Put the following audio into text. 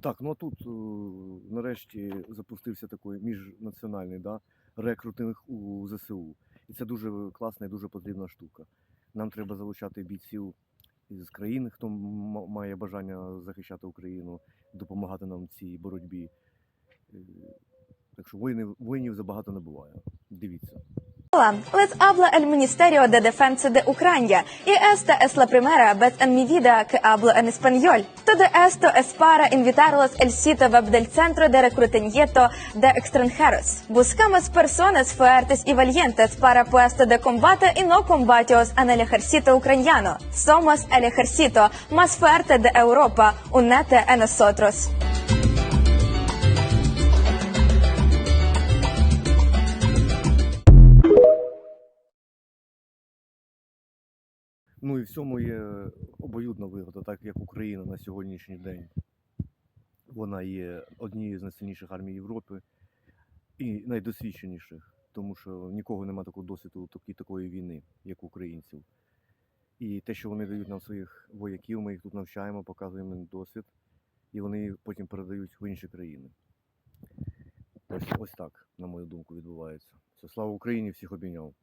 Так, ну а тут е, нарешті запустився такий міжнаціональний да, рекрутинг у ЗСУ. І це дуже класна і дуже потрібна штука. Нам треба залучати бійців із країн, хто має бажання захищати Україну, допомагати нам в цій боротьбі. Е, Так що воїнів, воїнів забагато не буває. Дивіться. Les habla el Ministerio de Defensa de Ucrania y esta es la primera vez en mi vida que hablo en español. Todo esto es para invitarlos al sitio web del Centro de Reclutamiento de Extranjeros. Buscamos personas fuertes y valientes para puestos de combate y no combatios en el ejército ucraniano. Somos el ejército más fuerte de Europa. Únete a nosotros. Ну і в цьому є обоюдна вигода, так як Україна на сьогоднішній день вона є однією з найсильніших армій Європи і найдосвідченіших, тому що нікого немає такого досвіду такої війни, як українців. І те, що вони дають нам своїх вояків, ми їх тут навчаємо, показуємо їм досвід, і вони потім передають в інші країни. Ось, ось так, на мою думку, відбувається. Все, слава Україні, всіх обійняв.